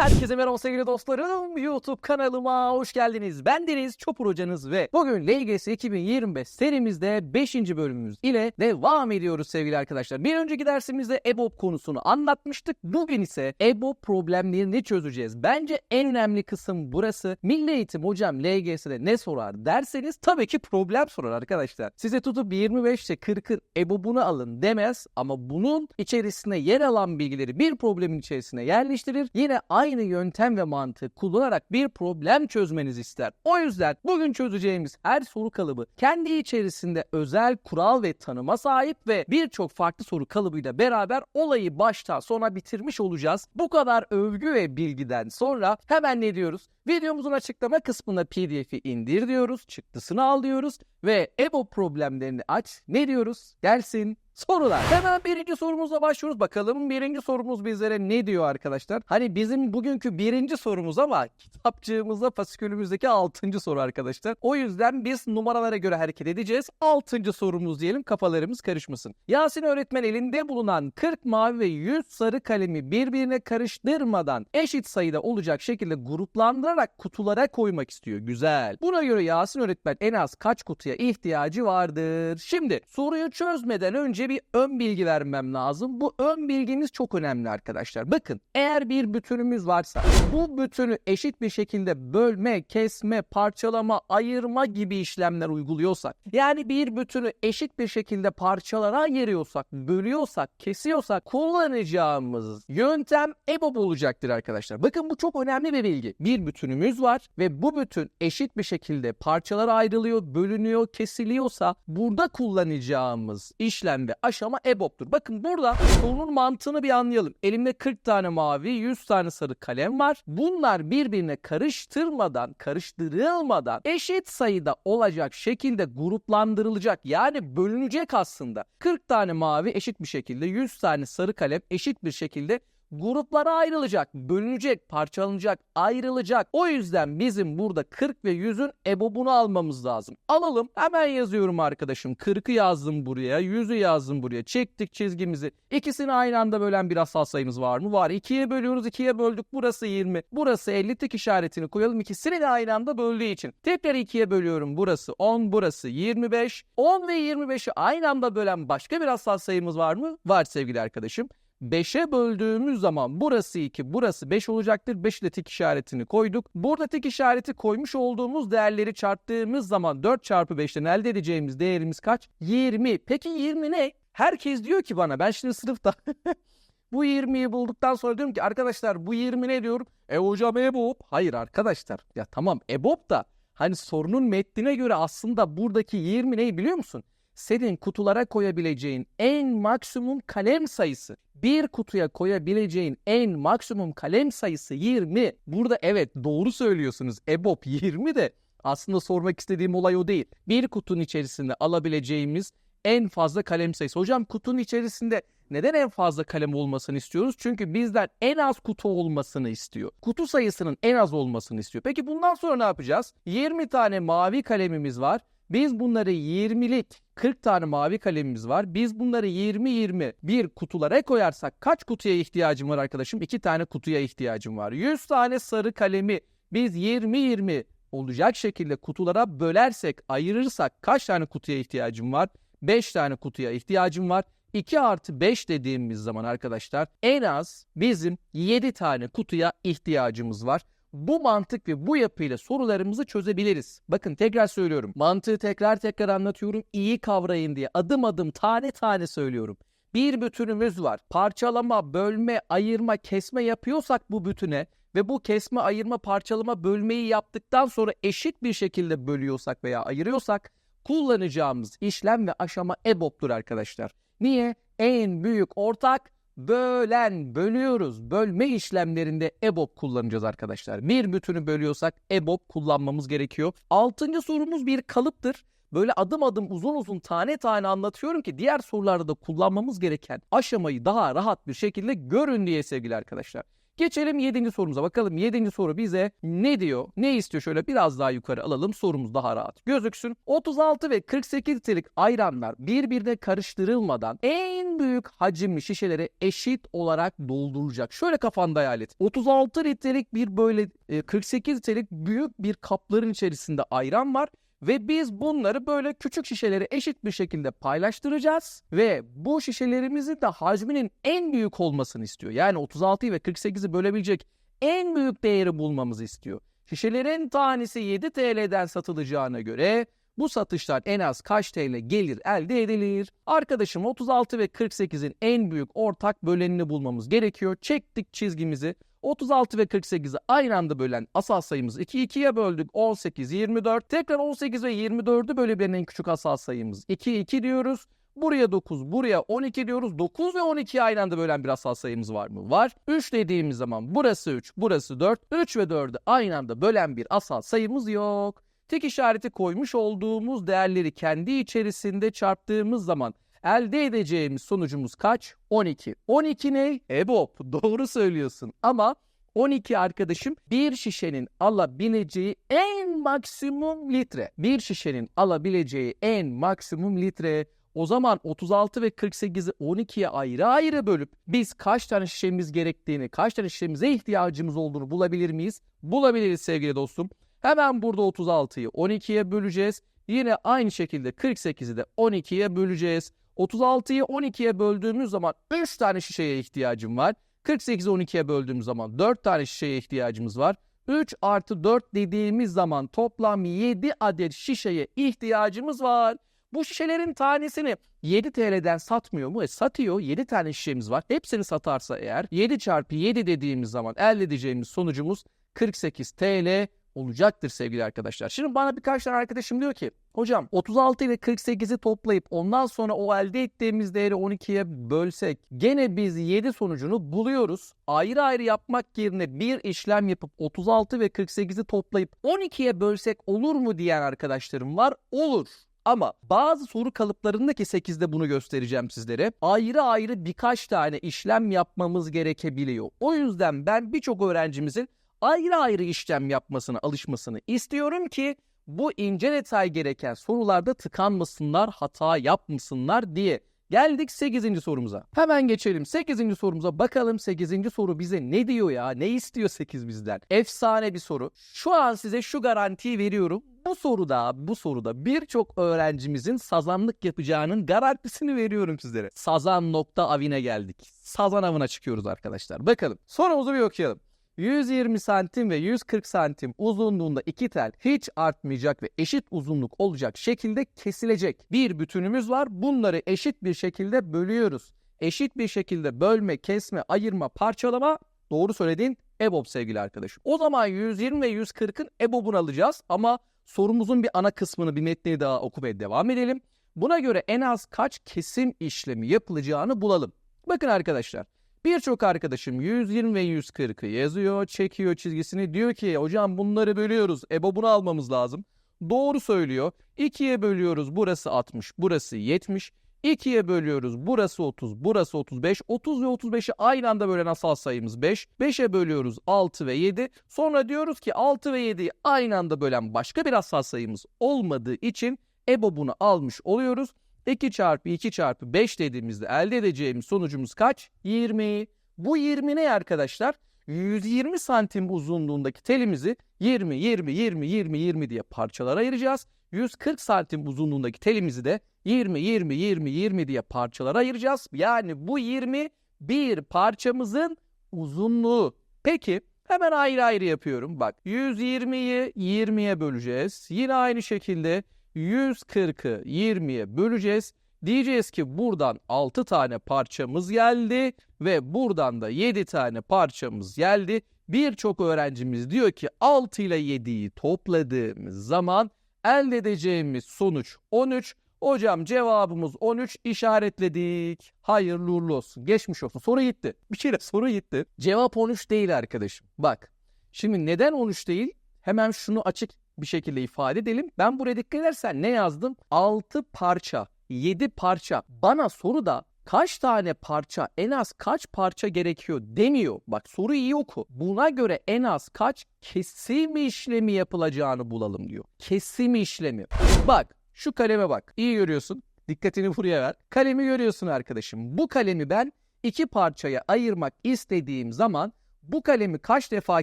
Herkese merhaba sevgili dostlarım. YouTube kanalıma hoş geldiniz. Ben Deniz Çopur hocanız ve bugün LGS 2025 serimizde 5. bölümümüz ile devam ediyoruz sevgili arkadaşlar. Bir önceki dersimizde EBOB konusunu anlatmıştık. Bugün ise EBOB problemlerini çözeceğiz. Bence en önemli kısım burası. Milli Eğitim hocam LGS'de ne sorar derseniz tabii ki problem sorar arkadaşlar. Size tutup 25'te 40'ın EBOB'unu alın demez ama bunun içerisine yer alan bilgileri bir problemin içerisine yerleştirir. Yine aynı yöntem ve mantığı kullanarak bir problem çözmenizi ister. O yüzden bugün çözeceğimiz her soru kalıbı kendi içerisinde özel kural ve tanıma sahip ve birçok farklı soru kalıbıyla beraber olayı baştan sona bitirmiş olacağız. Bu kadar övgü ve bilgiden sonra hemen ne diyoruz? Videomuzun açıklama kısmına PDF'i indir diyoruz, çıktısını al diyoruz ve EBO problemlerini aç. Ne diyoruz? Gelsin sorular. Hemen birinci sorumuza başlıyoruz. Bakalım birinci sorumuz bizlere ne diyor arkadaşlar? Hani bizim bugünkü birinci sorumuz ama kitapçığımızda fasikülümüzdeki altıncı soru arkadaşlar. O yüzden biz numaralara göre hareket edeceğiz. Altıncı sorumuz diyelim kafalarımız karışmasın. Yasin öğretmen elinde bulunan 40 mavi ve 100 sarı kalemi birbirine karıştırmadan eşit sayıda olacak şekilde gruplandırarak kutulara koymak istiyor. Güzel. Buna göre Yasin öğretmen en az kaç kutuya ihtiyacı vardır? Şimdi soruyu çözmeden önce bir ön bilgi vermem lazım. Bu ön bilginiz çok önemli arkadaşlar. Bakın eğer bir bütünümüz varsa bu bütünü eşit bir şekilde bölme, kesme, parçalama, ayırma gibi işlemler uyguluyorsak yani bir bütünü eşit bir şekilde parçalara ayırıyorsak, bölüyorsak, kesiyorsak kullanacağımız yöntem EBOB olacaktır arkadaşlar. Bakın bu çok önemli bir bilgi. Bir bütünümüz var ve bu bütün eşit bir şekilde parçalara ayrılıyor, bölünüyor, kesiliyorsa burada kullanacağımız işlem ve aşama EBOB'tur. Bakın burada sorunun mantığını bir anlayalım. Elimde 40 tane mavi, 100 tane sarı kalem var. Bunlar birbirine karıştırmadan, karıştırılmadan eşit sayıda olacak şekilde gruplandırılacak. Yani bölünecek aslında. 40 tane mavi eşit bir şekilde, 100 tane sarı kalem eşit bir şekilde gruplara ayrılacak, bölünecek, parçalanacak, ayrılacak. O yüzden bizim burada 40 ve 100'ün EBOB'unu almamız lazım. Alalım. Hemen yazıyorum arkadaşım. 40'ı yazdım buraya, 100'ü yazdım buraya. Çektik çizgimizi. İkisini aynı anda bölen bir asal sayımız var mı? Var. 2'ye bölüyoruz. 2'ye böldük. Burası 20. Burası 50. Tek işaretini koyalım. İkisini de aynı anda böldüğü için. Tekrar 2'ye bölüyorum. Burası 10. Burası 25. 10 ve 25'i aynı anda bölen başka bir asal sayımız var mı? Var sevgili arkadaşım. 5'e böldüğümüz zaman burası 2, burası 5 olacaktır. 5 ile tek işaretini koyduk. Burada tek işareti koymuş olduğumuz değerleri çarptığımız zaman 4 çarpı 5'ten elde edeceğimiz değerimiz kaç? 20. Peki 20 ne? Herkes diyor ki bana ben şimdi sınıfta bu 20'yi bulduktan sonra diyorum ki arkadaşlar bu 20 ne diyorum? E hocam EBOB. Hayır arkadaşlar ya tamam EBOB da hani sorunun metnine göre aslında buradaki 20 neyi biliyor musun? Senin kutulara koyabileceğin en maksimum kalem sayısı. Bir kutuya koyabileceğin en maksimum kalem sayısı 20. Burada evet doğru söylüyorsunuz. EBOB 20 de aslında sormak istediğim olay o değil. Bir kutunun içerisinde alabileceğimiz en fazla kalem sayısı. Hocam kutunun içerisinde neden en fazla kalem olmasını istiyoruz? Çünkü bizden en az kutu olmasını istiyor. Kutu sayısının en az olmasını istiyor. Peki bundan sonra ne yapacağız? 20 tane mavi kalemimiz var. Biz bunları 20'lik 40 tane mavi kalemimiz var. Biz bunları 20-20 bir kutulara koyarsak kaç kutuya ihtiyacım var arkadaşım? 2 tane kutuya ihtiyacım var. 100 tane sarı kalemi biz 20-20 olacak şekilde kutulara bölersek, ayırırsak kaç tane kutuya ihtiyacım var? 5 tane kutuya ihtiyacım var. 2 artı 5 dediğimiz zaman arkadaşlar en az bizim 7 tane kutuya ihtiyacımız var. Bu mantık ve bu yapıyla sorularımızı çözebiliriz. Bakın tekrar söylüyorum. Mantığı tekrar tekrar anlatıyorum. İyi kavrayın diye adım adım tane tane söylüyorum. Bir bütünümüz var. Parçalama, bölme, ayırma, kesme yapıyorsak bu bütüne ve bu kesme, ayırma, parçalama, bölmeyi yaptıktan sonra eşit bir şekilde bölüyorsak veya ayırıyorsak kullanacağımız işlem ve aşama EBOB'dur arkadaşlar. Niye? En büyük ortak bölen, bölüyoruz. Bölme işlemlerinde EBOB kullanacağız arkadaşlar. Bir bütünü bölüyorsak EBOB kullanmamız gerekiyor. Altıncı sorumuz bir kalıptır. Böyle adım adım uzun uzun tane tane anlatıyorum ki diğer sorularda da kullanmamız gereken aşamayı daha rahat bir şekilde görün diye sevgili arkadaşlar. Geçelim 7. sorumuza. Bakalım 7. soru bize ne diyor? Ne istiyor? Şöyle biraz daha yukarı alalım. Sorumuz daha rahat gözüksün. 36 ve 48 litrelik ayranlar birbirine karıştırılmadan en büyük hacimli şişelere eşit olarak doldurulacak. Şöyle kafanda hayal et. 36 litrelik bir böyle e, 48 litrelik büyük bir kapların içerisinde ayran var. Ve biz bunları böyle küçük şişelere eşit bir şekilde paylaştıracağız. Ve bu şişelerimizin de hacminin en büyük olmasını istiyor. Yani 36'yı ve 48'i bölebilecek en büyük değeri bulmamızı istiyor. Şişelerin tanesi 7 TL'den satılacağına göre bu satıştan en az kaç TL gelir elde edilir? Arkadaşım 36 ve 48'in en büyük ortak bölenini bulmamız gerekiyor. Çektik çizgimizi. 36 ve 48'i aynı anda bölen asal sayımız 2 2'ye böldük 18 24. Tekrar 18 ve 24'ü bölebilen en küçük asal sayımız 2 2 diyoruz. Buraya 9, buraya 12 diyoruz. 9 ve 12'yi aynı anda bölen bir asal sayımız var mı? Var. 3 dediğimiz zaman burası 3, burası 4. 3 ve 4'ü aynı anda bölen bir asal sayımız yok. Tek işareti koymuş olduğumuz değerleri kendi içerisinde çarptığımız zaman elde edeceğimiz sonucumuz kaç? 12. 12 ne? EBOB. Doğru söylüyorsun. Ama 12 arkadaşım bir şişenin alabileceği en maksimum litre. Bir şişenin alabileceği en maksimum litre. O zaman 36 ve 48'i 12'ye ayrı ayrı bölüp biz kaç tane şişemiz gerektiğini, kaç tane şişemize ihtiyacımız olduğunu bulabilir miyiz? Bulabiliriz sevgili dostum. Hemen burada 36'yı 12'ye böleceğiz. Yine aynı şekilde 48'i de 12'ye böleceğiz. 36'yı 12'ye böldüğümüz zaman 3 tane şişeye ihtiyacım var. 48'i 12'ye böldüğümüz zaman 4 tane şişeye ihtiyacımız var. 3 artı 4 dediğimiz zaman toplam 7 adet şişeye ihtiyacımız var. Bu şişelerin tanesini 7 TL'den satmıyor mu? E satıyor. 7 tane şişemiz var. Hepsini satarsa eğer 7 çarpı 7 dediğimiz zaman elde edeceğimiz sonucumuz 48 TL olacaktır sevgili arkadaşlar. Şimdi bana birkaç tane arkadaşım diyor ki hocam 36 ile 48'i toplayıp ondan sonra o elde ettiğimiz değeri 12'ye bölsek gene biz 7 sonucunu buluyoruz. Ayrı ayrı yapmak yerine bir işlem yapıp 36 ve 48'i toplayıp 12'ye bölsek olur mu diyen arkadaşlarım var. Olur. Ama bazı soru kalıplarındaki 8'de bunu göstereceğim sizlere. Ayrı ayrı birkaç tane işlem yapmamız gerekebiliyor. O yüzden ben birçok öğrencimizin ayrı ayrı işlem yapmasını, alışmasını istiyorum ki bu ince detay gereken sorularda tıkanmasınlar, hata yapmasınlar diye. Geldik 8. sorumuza. Hemen geçelim 8. sorumuza. Bakalım 8. soru bize ne diyor ya? Ne istiyor 8 bizden? Efsane bir soru. Şu an size şu garantiyi veriyorum. Bu soruda, bu soruda birçok öğrencimizin sazanlık yapacağının garantisini veriyorum sizlere. Sazan.avine geldik. Sazan avına çıkıyoruz arkadaşlar. Bakalım. Sorumuzu bir okuyalım. 120 santim ve 140 santim uzunluğunda iki tel hiç artmayacak ve eşit uzunluk olacak şekilde kesilecek bir bütünümüz var. Bunları eşit bir şekilde bölüyoruz. Eşit bir şekilde bölme, kesme, ayırma, parçalama doğru söylediğin EBOB sevgili arkadaşım. O zaman 120 ve 140'ın EBOB'unu alacağız ama sorumuzun bir ana kısmını bir metni daha okumaya devam edelim. Buna göre en az kaç kesim işlemi yapılacağını bulalım. Bakın arkadaşlar Birçok arkadaşım 120 ve 140'ı yazıyor, çekiyor çizgisini. Diyor ki hocam bunları bölüyoruz. EBOB'unu almamız lazım. Doğru söylüyor. 2'ye bölüyoruz. Burası 60, burası 70. 2'ye bölüyoruz. Burası 30, burası 35. 30 ve 35'i aynı anda bölen asal sayımız 5. 5'e bölüyoruz 6 ve 7. Sonra diyoruz ki 6 ve 7'yi aynı anda bölen başka bir asal sayımız olmadığı için EBOB'unu almış oluyoruz. 2 çarpı 2 çarpı 5 dediğimizde elde edeceğimiz sonucumuz kaç? 20. Bu 20 ne arkadaşlar? 120 santim uzunluğundaki telimizi 20, 20, 20, 20, 20 diye parçalara ayıracağız. 140 santim uzunluğundaki telimizi de 20, 20, 20, 20 diye parçalara ayıracağız. Yani bu 20 bir parçamızın uzunluğu. Peki hemen ayrı ayrı yapıyorum. Bak 120'yi 20'ye böleceğiz. Yine aynı şekilde 140'ı 20'ye böleceğiz. Diyeceğiz ki buradan 6 tane parçamız geldi ve buradan da 7 tane parçamız geldi. Birçok öğrencimiz diyor ki 6 ile 7'yi topladığımız zaman elde edeceğimiz sonuç 13. Hocam cevabımız 13 işaretledik. Hayırlı uğurlu olsun. Geçmiş olsun. Soru gitti. Bir kere soru gitti. Cevap 13 değil arkadaşım. Bak. Şimdi neden 13 değil? Hemen şunu açık bir şekilde ifade edelim. Ben buraya dikkat edersen ne yazdım? 6 parça, 7 parça. Bana soruda kaç tane parça, en az kaç parça gerekiyor demiyor. Bak soru iyi oku. Buna göre en az kaç kesim işlemi yapılacağını bulalım diyor. Kesim işlemi. Bak şu kaleme bak. İyi görüyorsun. Dikkatini buraya ver. Kalemi görüyorsun arkadaşım. Bu kalemi ben iki parçaya ayırmak istediğim zaman bu kalemi kaç defa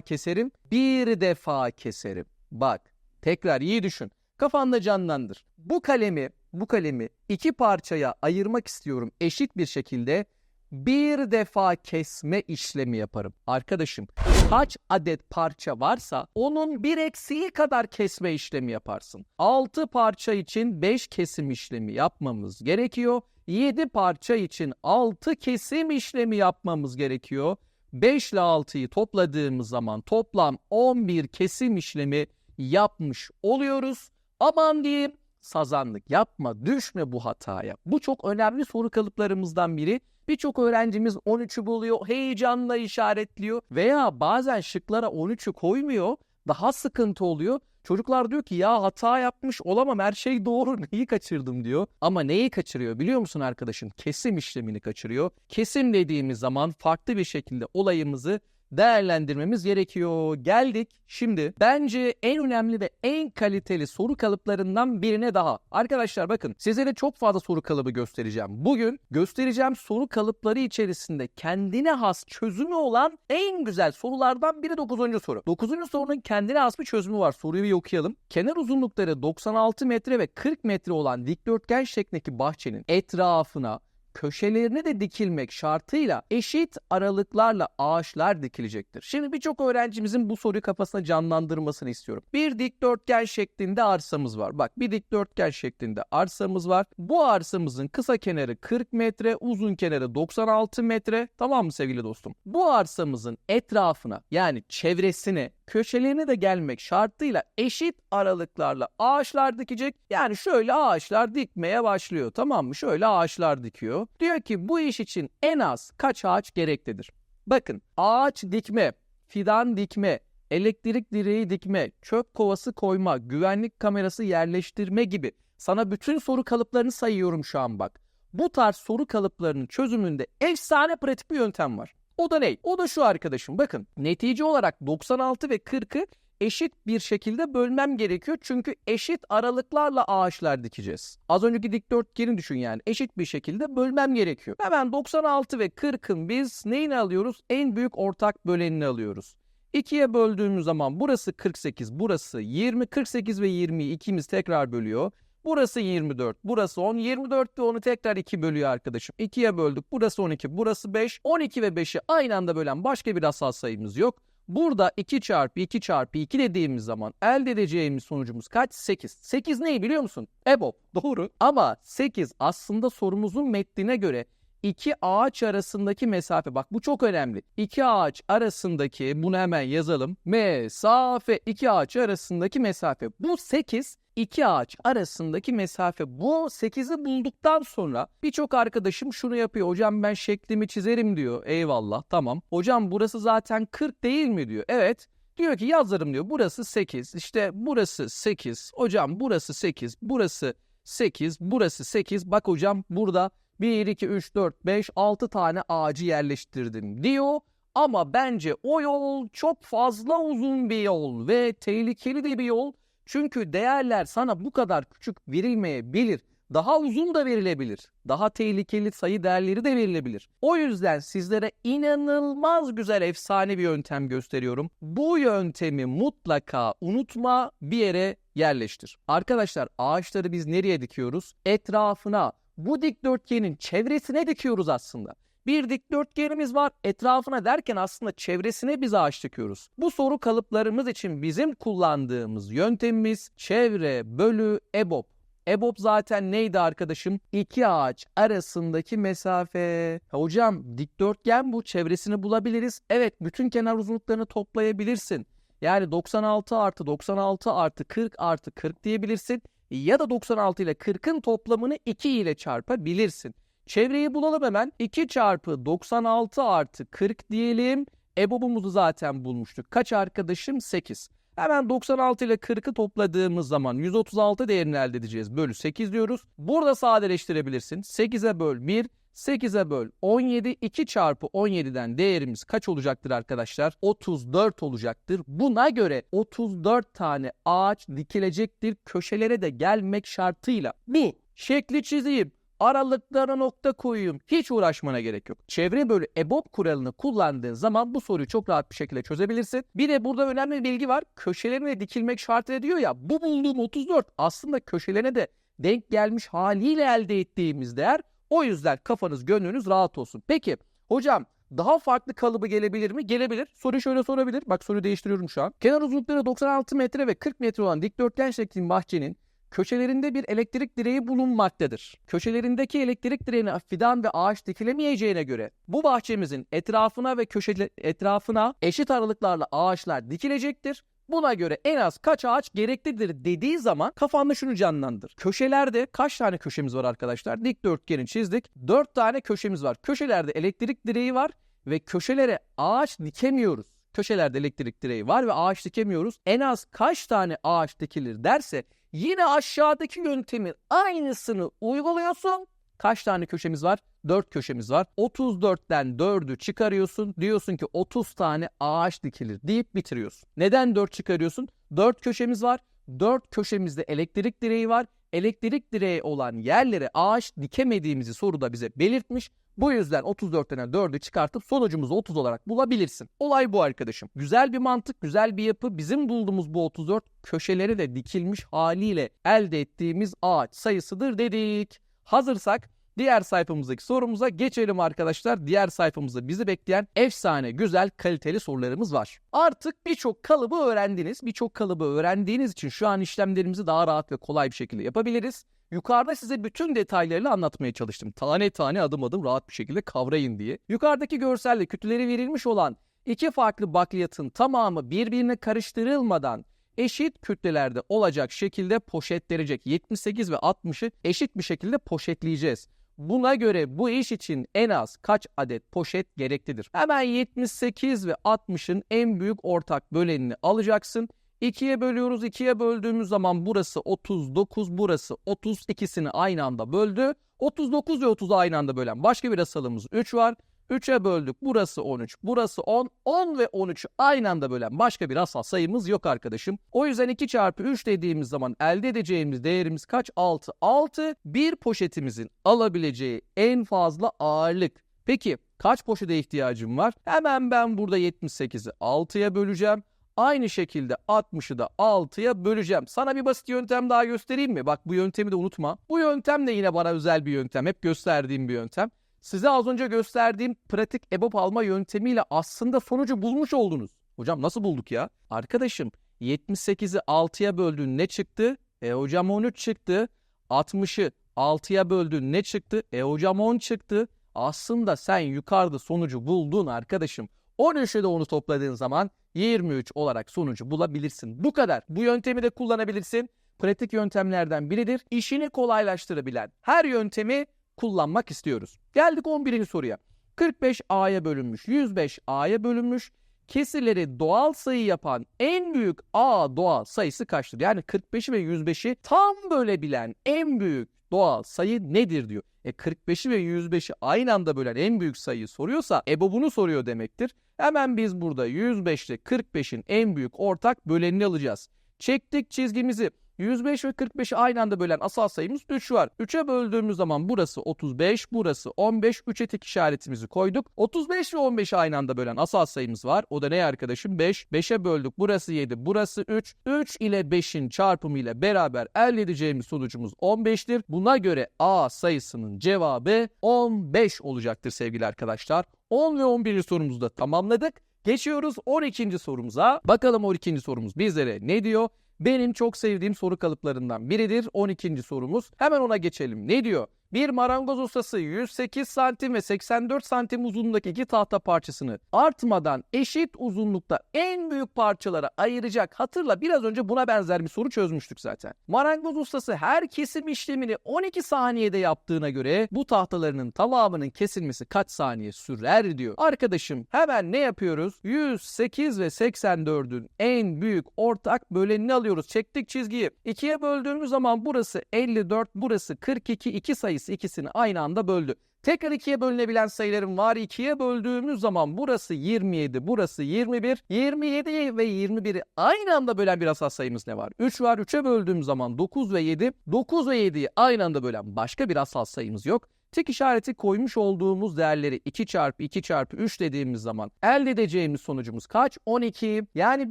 keserim? Bir defa keserim. Bak tekrar iyi düşün. Kafanda canlandır. Bu kalemi bu kalemi iki parçaya ayırmak istiyorum eşit bir şekilde bir defa kesme işlemi yaparım. Arkadaşım kaç adet parça varsa onun bir eksiği kadar kesme işlemi yaparsın. 6 parça için 5 kesim işlemi yapmamız gerekiyor. 7 parça için 6 kesim işlemi yapmamız gerekiyor. 5 ile 6'yı topladığımız zaman toplam 11 kesim işlemi yapmış oluyoruz. Aman diyeyim sazanlık yapma, düşme bu hataya. Bu çok önemli soru kalıplarımızdan biri. Birçok öğrencimiz 13'ü buluyor, heyecanla işaretliyor veya bazen şıklara 13'ü koymuyor. Daha sıkıntı oluyor. Çocuklar diyor ki ya hata yapmış olamam her şey doğru neyi kaçırdım diyor. Ama neyi kaçırıyor biliyor musun arkadaşım? Kesim işlemini kaçırıyor. Kesim dediğimiz zaman farklı bir şekilde olayımızı değerlendirmemiz gerekiyor. Geldik şimdi bence en önemli ve en kaliteli soru kalıplarından birine daha. Arkadaşlar bakın sizlere çok fazla soru kalıbı göstereceğim. Bugün göstereceğim soru kalıpları içerisinde kendine has çözümü olan en güzel sorulardan biri 9. soru. 9. sorunun kendine has bir çözümü var. Soruyu bir okuyalım. Kenar uzunlukları 96 metre ve 40 metre olan dikdörtgen şeklindeki bahçenin etrafına köşelerine de dikilmek şartıyla eşit aralıklarla ağaçlar dikilecektir. Şimdi birçok öğrencimizin bu soruyu kafasına canlandırmasını istiyorum. Bir dikdörtgen şeklinde arsamız var. Bak bir dikdörtgen şeklinde arsamız var. Bu arsamızın kısa kenarı 40 metre, uzun kenarı 96 metre. Tamam mı sevgili dostum? Bu arsamızın etrafına yani çevresine köşelerine de gelmek şartıyla eşit aralıklarla ağaçlar dikecek. Yani şöyle ağaçlar dikmeye başlıyor tamam mı? Şöyle ağaçlar dikiyor. Diyor ki bu iş için en az kaç ağaç gereklidir? Bakın ağaç dikme, fidan dikme, elektrik direği dikme, çöp kovası koyma, güvenlik kamerası yerleştirme gibi sana bütün soru kalıplarını sayıyorum şu an bak. Bu tarz soru kalıplarının çözümünde efsane pratik bir yöntem var. O da ne? O da şu arkadaşım bakın netice olarak 96 ve 40'ı eşit bir şekilde bölmem gerekiyor. Çünkü eşit aralıklarla ağaçlar dikeceğiz. Az önceki dikdörtgeni düşün yani. Eşit bir şekilde bölmem gerekiyor. Hemen 96 ve 40'ın biz neyini alıyoruz? En büyük ortak bölenini alıyoruz. 2'ye böldüğümüz zaman burası 48, burası 20, 48 ve 20'yi ikimiz tekrar bölüyor. Burası 24, burası 10, 24 ve 10'u tekrar 2 bölüyor arkadaşım. 2'ye böldük, burası 12, burası 5. 12 ve 5'i aynı anda bölen başka bir asal sayımız yok. Burada 2 çarpı 2 çarpı 2 dediğimiz zaman elde edeceğimiz sonucumuz kaç? 8. 8 neyi biliyor musun? EBOB. Doğru. Ama 8 aslında sorumuzun metnine göre iki ağaç arasındaki mesafe bak bu çok önemli. İki ağaç arasındaki bunu hemen yazalım. Mesafe iki ağaç arasındaki mesafe. Bu 8 iki ağaç arasındaki mesafe. Bu 8'i bulduktan sonra birçok arkadaşım şunu yapıyor. Hocam ben şeklimi çizerim diyor. Eyvallah tamam. Hocam burası zaten 40 değil mi diyor. Evet. Diyor ki yazarım diyor. Burası 8. İşte burası 8. Hocam burası 8. Burası 8. Burası 8. Bak hocam burada 1, 2, 3, 4, 5, 6 tane ağacı yerleştirdim diyor. Ama bence o yol çok fazla uzun bir yol ve tehlikeli de bir yol. Çünkü değerler sana bu kadar küçük verilmeyebilir. Daha uzun da verilebilir. Daha tehlikeli sayı değerleri de verilebilir. O yüzden sizlere inanılmaz güzel efsane bir yöntem gösteriyorum. Bu yöntemi mutlaka unutma bir yere yerleştir. Arkadaşlar ağaçları biz nereye dikiyoruz? Etrafına bu dikdörtgenin çevresine dikiyoruz aslında. Bir dikdörtgenimiz var. Etrafına derken aslında çevresine biz ağaç dikiyoruz. Bu soru kalıplarımız için bizim kullandığımız yöntemimiz çevre bölü EBOB. EBOB zaten neydi arkadaşım? İki ağaç arasındaki mesafe. Hocam dikdörtgen bu çevresini bulabiliriz. Evet bütün kenar uzunluklarını toplayabilirsin. Yani 96 artı 96 artı 40 artı 40 diyebilirsin. Ya da 96 ile 40'ın toplamını 2 ile çarpabilirsin. Çevreyi bulalım hemen. 2 çarpı 96 artı 40 diyelim. EBOB'umuzu zaten bulmuştuk. Kaç arkadaşım? 8. Hemen 96 ile 40'ı topladığımız zaman 136 değerini elde edeceğiz. Bölü 8 diyoruz. Burada sadeleştirebilirsin. 8'e böl 1, 8'e böl 17 2 çarpı 17'den değerimiz kaç olacaktır arkadaşlar? 34 olacaktır. Buna göre 34 tane ağaç dikilecektir köşelere de gelmek şartıyla. Bu şekli çizeyim aralıklara nokta koyayım. Hiç uğraşmana gerek yok. Çevre bölü EBOB kuralını kullandığın zaman bu soruyu çok rahat bir şekilde çözebilirsin. Bir de burada önemli bir bilgi var. Köşelerine dikilmek şartıyla diyor ya bu bulduğum 34 aslında köşelerine de denk gelmiş haliyle elde ettiğimiz değer. O yüzden kafanız gönlünüz rahat olsun. Peki hocam daha farklı kalıbı gelebilir mi? Gelebilir. Soruyu şöyle sorabilir. Bak soruyu değiştiriyorum şu an. Kenar uzunlukları 96 metre ve 40 metre olan dikdörtgen şeklinde bahçenin köşelerinde bir elektrik direği bulunmaktadır. Köşelerindeki elektrik direğine fidan ve ağaç dikilemeyeceğine göre bu bahçemizin etrafına ve köşe etrafına eşit aralıklarla ağaçlar dikilecektir. Buna göre en az kaç ağaç gereklidir dediği zaman kafanda şunu canlandır. Köşelerde kaç tane köşemiz var arkadaşlar? Dikdörtgeni çizdik. 4 tane köşemiz var. Köşelerde elektrik direği var ve köşelere ağaç dikemiyoruz. Köşelerde elektrik direği var ve ağaç dikemiyoruz. En az kaç tane ağaç dikilir derse yine aşağıdaki yöntemin aynısını uyguluyorsun. Kaç tane köşemiz var? 4 köşemiz var. 34'ten 4'ü çıkarıyorsun. Diyorsun ki 30 tane ağaç dikilir deyip bitiriyorsun. Neden 4 çıkarıyorsun? 4 köşemiz var. 4 köşemizde elektrik direği var. Elektrik direği olan yerlere ağaç dikemediğimizi soruda bize belirtmiş. Bu yüzden 34'ten 4'ü çıkartıp sonucumuzu 30 olarak bulabilirsin. Olay bu arkadaşım. Güzel bir mantık, güzel bir yapı. Bizim bulduğumuz bu 34 köşeleri de dikilmiş haliyle elde ettiğimiz ağaç sayısıdır dedik. Hazırsak diğer sayfamızdaki sorumuza geçelim arkadaşlar. Diğer sayfamızda bizi bekleyen efsane, güzel, kaliteli sorularımız var. Artık birçok kalıbı öğrendiniz. Birçok kalıbı öğrendiğiniz için şu an işlemlerimizi daha rahat ve kolay bir şekilde yapabiliriz. Yukarıda size bütün detaylarıyla anlatmaya çalıştım. Tane tane adım adım rahat bir şekilde kavrayın diye. Yukarıdaki görselde kütleleri verilmiş olan iki farklı bakliyatın tamamı birbirine karıştırılmadan eşit kütlelerde olacak şekilde poşetlenecek. 78 ve 60'ı eşit bir şekilde poşetleyeceğiz. Buna göre bu iş için en az kaç adet poşet gereklidir? Hemen 78 ve 60'ın en büyük ortak bölenini alacaksın. 2'ye bölüyoruz. 2'ye böldüğümüz zaman burası 39, burası 30. ikisini aynı anda böldü. 39 ve 30'u aynı anda bölen başka bir asalımız 3 var. 3'e böldük. Burası 13, burası 10. 10 ve 13'ü aynı anda bölen başka bir asal sayımız yok arkadaşım. O yüzden 2 çarpı 3 dediğimiz zaman elde edeceğimiz değerimiz kaç? 6. 6 bir poşetimizin alabileceği en fazla ağırlık. Peki kaç poşete ihtiyacım var? Hemen ben burada 78'i 6'ya böleceğim. Aynı şekilde 60'ı da 6'ya böleceğim. Sana bir basit yöntem daha göstereyim mi? Bak bu yöntemi de unutma. Bu yöntem de yine bana özel bir yöntem. Hep gösterdiğim bir yöntem. Size az önce gösterdiğim pratik EBOB alma yöntemiyle aslında sonucu bulmuş oldunuz. Hocam nasıl bulduk ya? Arkadaşım 78'i 6'ya böldün ne çıktı? E hocam 13 çıktı. 60'ı 6'ya böldün ne çıktı? E hocam 10 çıktı. Aslında sen yukarıda sonucu buldun arkadaşım. 13'e de onu topladığın zaman 23 olarak sonucu bulabilirsin. Bu kadar. Bu yöntemi de kullanabilirsin. Pratik yöntemlerden biridir. İşini kolaylaştırabilen her yöntemi kullanmak istiyoruz. Geldik 11. soruya. 45 A'ya bölünmüş, 105 A'ya bölünmüş. Kesirleri doğal sayı yapan en büyük A doğal sayısı kaçtır? Yani 45'i ve 105'i tam bölebilen en büyük doğal sayı nedir diyor. E 45'i ve 105'i aynı anda bölen en büyük sayıyı soruyorsa EBO bunu soruyor demektir. Hemen biz burada 105 ile 45'in en büyük ortak bölenini alacağız. Çektik çizgimizi. 105 ve 45'i aynı anda bölen asal sayımız 3 var. 3'e böldüğümüz zaman burası 35, burası 15. 3'e tek işaretimizi koyduk. 35 ve 15'i aynı anda bölen asal sayımız var. O da ne arkadaşım? 5. 5'e böldük. Burası 7, burası 3. 3 ile 5'in çarpımı ile beraber elde edeceğimiz sonucumuz 15'tir. Buna göre A sayısının cevabı 15 olacaktır sevgili arkadaşlar. 10 ve 11. sorumuzu da tamamladık. Geçiyoruz 12. sorumuza. Bakalım 12. sorumuz bizlere ne diyor? Benim çok sevdiğim soru kalıplarından biridir. 12. sorumuz. Hemen ona geçelim. Ne diyor? Bir marangoz ustası 108 santim ve 84 santim uzunluğundaki iki tahta parçasını artmadan eşit uzunlukta en büyük parçalara ayıracak. Hatırla biraz önce buna benzer bir soru çözmüştük zaten. Marangoz ustası her kesim işlemini 12 saniyede yaptığına göre bu tahtalarının tamamının kesilmesi kaç saniye sürer diyor. Arkadaşım hemen ne yapıyoruz? 108 ve 84'ün en büyük ortak bölenini alıyoruz. Çektik çizgiyi. 2'ye böldüğümüz zaman burası 54, burası 42, 2 sayı sayısı ikisini aynı anda böldü. Tekrar ikiye bölünebilen sayılarım var. İkiye böldüğümüz zaman burası 27, burası 21. 27 ve 21'i aynı anda bölen bir asal sayımız ne var? 3 var. 3'e böldüğüm zaman 9 ve 7. 9 ve 7'yi aynı anda bölen başka bir asal sayımız yok. Tik işareti koymuş olduğumuz değerleri 2 çarpı 2 çarpı 3 dediğimiz zaman elde edeceğimiz sonucumuz kaç? 12. Yani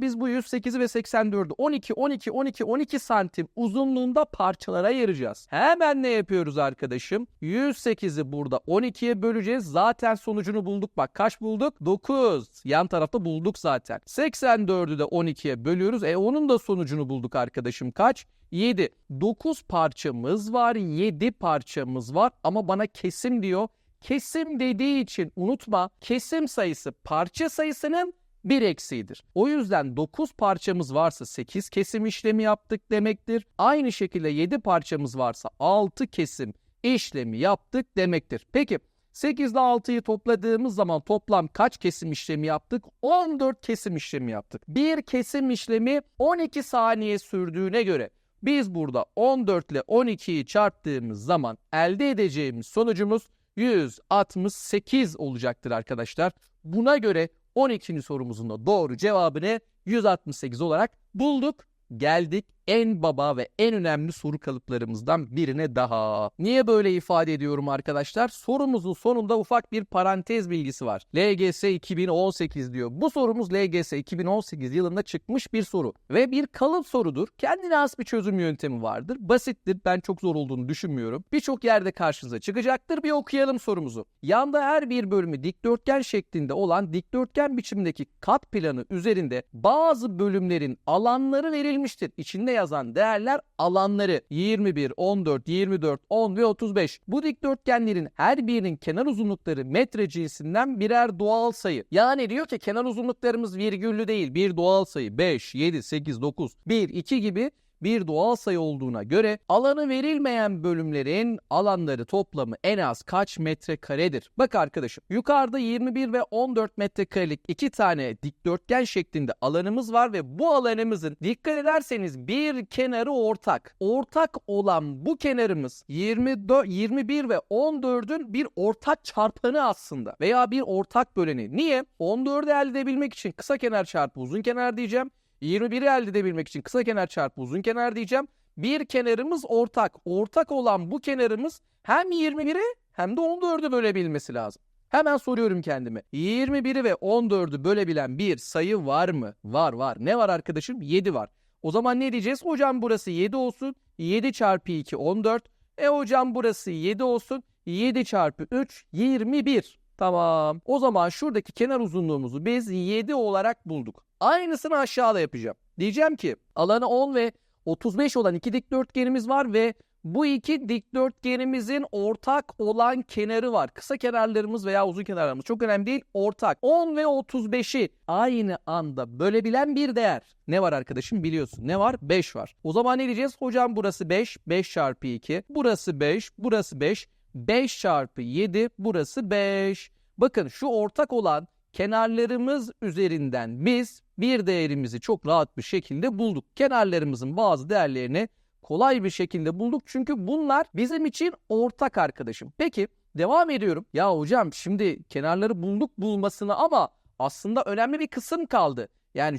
biz bu 108'i ve 84'ü 12, 12, 12, 12 santim uzunluğunda parçalara ayıracağız. Hemen ne yapıyoruz arkadaşım? 108'i burada 12'ye böleceğiz. Zaten sonucunu bulduk. Bak kaç bulduk? 9. Yan tarafta bulduk zaten. 84'ü de 12'ye bölüyoruz. E onun da sonucunu bulduk arkadaşım. Kaç? 7. 9 parçamız var, 7 parçamız var ama bana kesim diyor. Kesim dediği için unutma kesim sayısı parça sayısının bir eksiğidir. O yüzden 9 parçamız varsa 8 kesim işlemi yaptık demektir. Aynı şekilde 7 parçamız varsa 6 kesim işlemi yaptık demektir. Peki 8 ile 6'yı topladığımız zaman toplam kaç kesim işlemi yaptık? 14 kesim işlemi yaptık. Bir kesim işlemi 12 saniye sürdüğüne göre biz burada 14 ile 12'yi çarptığımız zaman elde edeceğimiz sonucumuz 168 olacaktır arkadaşlar. Buna göre 12. sorumuzun da doğru cevabını 168 olarak bulduk. Geldik en baba ve en önemli soru kalıplarımızdan birine daha. Niye böyle ifade ediyorum arkadaşlar? Sorumuzun sonunda ufak bir parantez bilgisi var. LGS 2018 diyor. Bu sorumuz LGS 2018 yılında çıkmış bir soru ve bir kalıp sorudur. Kendine has bir çözüm yöntemi vardır. Basittir. Ben çok zor olduğunu düşünmüyorum. Birçok yerde karşınıza çıkacaktır. Bir okuyalım sorumuzu. Yanda her bir bölümü dikdörtgen şeklinde olan dikdörtgen biçimdeki kat planı üzerinde bazı bölümlerin alanları verilmiştir. İçinde yazan değerler alanları 21, 14, 24, 10 ve 35. Bu dikdörtgenlerin her birinin kenar uzunlukları metre cinsinden birer doğal sayı. Yani diyor ki kenar uzunluklarımız virgüllü değil bir doğal sayı 5, 7, 8, 9, 1, 2 gibi bir doğal sayı olduğuna göre alanı verilmeyen bölümlerin alanları toplamı en az kaç metrekaredir? Bak arkadaşım yukarıda 21 ve 14 metrekarelik iki tane dikdörtgen şeklinde alanımız var ve bu alanımızın dikkat ederseniz bir kenarı ortak. Ortak olan bu kenarımız 24, 21 ve 14'ün bir ortak çarpanı aslında veya bir ortak böleni. Niye? 14'ü elde edebilmek için kısa kenar çarpı uzun kenar diyeceğim. 21'i elde edebilmek için kısa kenar çarpı uzun kenar diyeceğim. Bir kenarımız ortak. Ortak olan bu kenarımız hem 21'i hem de 14'ü bölebilmesi lazım. Hemen soruyorum kendime. 21'i ve 14'ü bölebilen bir sayı var mı? Var var. Ne var arkadaşım? 7 var. O zaman ne diyeceğiz? Hocam burası 7 olsun. 7 çarpı 2 14. E hocam burası 7 olsun. 7 çarpı 3 21. Tamam. O zaman şuradaki kenar uzunluğumuzu biz 7 olarak bulduk. Aynısını aşağıda yapacağım. Diyeceğim ki alanı 10 ve 35 olan iki dikdörtgenimiz var ve bu iki dikdörtgenimizin ortak olan kenarı var. Kısa kenarlarımız veya uzun kenarlarımız çok önemli değil. Ortak. 10 ve 35'i aynı anda bölebilen bir değer. Ne var arkadaşım biliyorsun. Ne var? 5 var. O zaman ne diyeceğiz? Hocam burası 5. 5 çarpı 2. Burası 5. Burası 5. 5 çarpı 7. Burası 5. Bakın şu ortak olan kenarlarımız üzerinden biz bir değerimizi çok rahat bir şekilde bulduk. Kenarlarımızın bazı değerlerini kolay bir şekilde bulduk çünkü bunlar bizim için ortak arkadaşım. Peki devam ediyorum. Ya hocam şimdi kenarları bulduk bulmasını ama aslında önemli bir kısım kaldı. Yani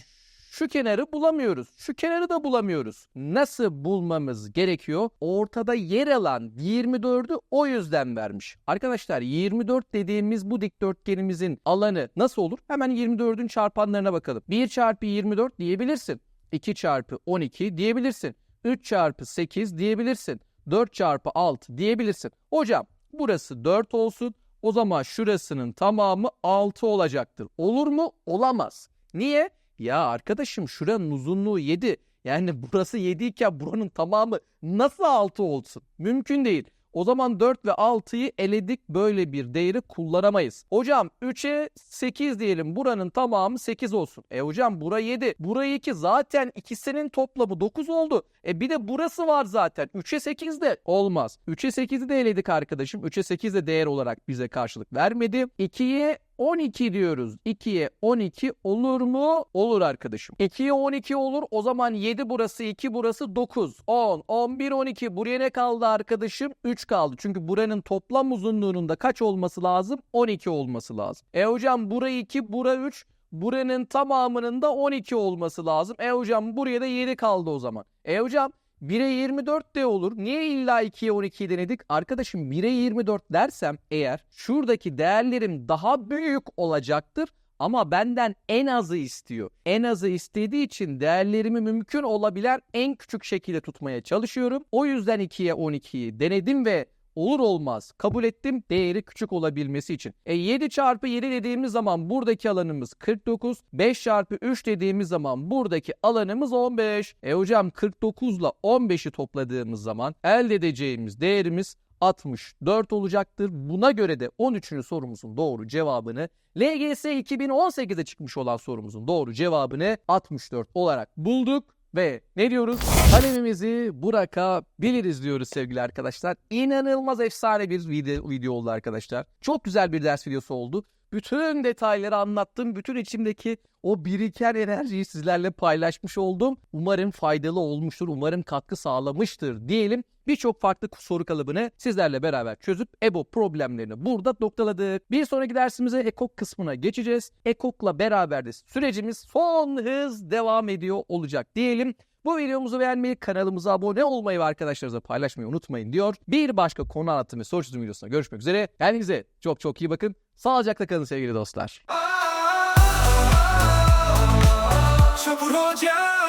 şu kenarı bulamıyoruz. Şu kenarı da bulamıyoruz. Nasıl bulmamız gerekiyor? Ortada yer alan 24'ü o yüzden vermiş. Arkadaşlar 24 dediğimiz bu dikdörtgenimizin alanı nasıl olur? Hemen 24'ün çarpanlarına bakalım. 1 çarpı 24 diyebilirsin. 2 çarpı 12 diyebilirsin. 3 çarpı 8 diyebilirsin. 4 çarpı 6 diyebilirsin. Hocam burası 4 olsun. O zaman şurasının tamamı 6 olacaktır. Olur mu? Olamaz. Niye? Ya arkadaşım şuranın uzunluğu 7. Yani burası 7 iken buranın tamamı nasıl 6 olsun? Mümkün değil. O zaman 4 ve 6'yı eledik böyle bir değeri kullanamayız. Hocam 3'e 8 diyelim buranın tamamı 8 olsun. E hocam bura 7. Burayı 2 zaten ikisinin toplamı 9 oldu. E bir de burası var zaten. 3'e 8 de olmaz. 3'e 8'i de eledik arkadaşım. 3'e 8 de değer olarak bize karşılık vermedi. 2'ye 12 diyoruz. 2'ye 12 olur mu? Olur arkadaşım. 2'ye 12 olur. O zaman 7 burası 2 burası 9. 10, 11, 12. Buraya ne kaldı arkadaşım? 3 kaldı. Çünkü buranın toplam uzunluğunun da kaç olması lazım? 12 olması lazım. E hocam burayı 2, bura 3. Buranın tamamının da 12 olması lazım. E hocam buraya da 7 kaldı o zaman. E hocam 1'e 24 de olur. Niye illa 2'ye 12'yi denedik? Arkadaşım 1'e 24 dersem eğer şuradaki değerlerim daha büyük olacaktır. Ama benden en azı istiyor. En azı istediği için değerlerimi mümkün olabilen en küçük şekilde tutmaya çalışıyorum. O yüzden 2'ye 12'yi denedim ve olur olmaz kabul ettim değeri küçük olabilmesi için. E 7 çarpı 7 dediğimiz zaman buradaki alanımız 49. 5 çarpı 3 dediğimiz zaman buradaki alanımız 15. E hocam 49 ile 15'i topladığımız zaman elde edeceğimiz değerimiz 64 olacaktır. Buna göre de 13. sorumuzun doğru cevabını LGS 2018'de çıkmış olan sorumuzun doğru cevabını 64 olarak bulduk. Ve ne diyoruz? Kalemimizi bırakabiliriz diyoruz sevgili arkadaşlar. İnanılmaz efsane bir video, video oldu arkadaşlar. Çok güzel bir ders videosu oldu. Bütün detayları anlattım. Bütün içimdeki o biriken enerjiyi sizlerle paylaşmış oldum. Umarım faydalı olmuştur. Umarım katkı sağlamıştır diyelim. Birçok farklı soru kalıbını sizlerle beraber çözüp EBO problemlerini burada noktaladık. Bir sonraki dersimize EKOK kısmına geçeceğiz. EKOK'la beraber de sürecimiz son hız devam ediyor olacak diyelim. Bu videomuzu beğenmeyi, kanalımıza abone olmayı ve arkadaşlarınızla paylaşmayı unutmayın diyor. Bir başka konu anlatım ve soru çözüm videosuna görüşmek üzere. Kendinize çok çok iyi bakın. Sağlıcakla kalın sevgili dostlar.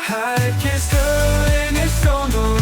Herkes öğrenir sonra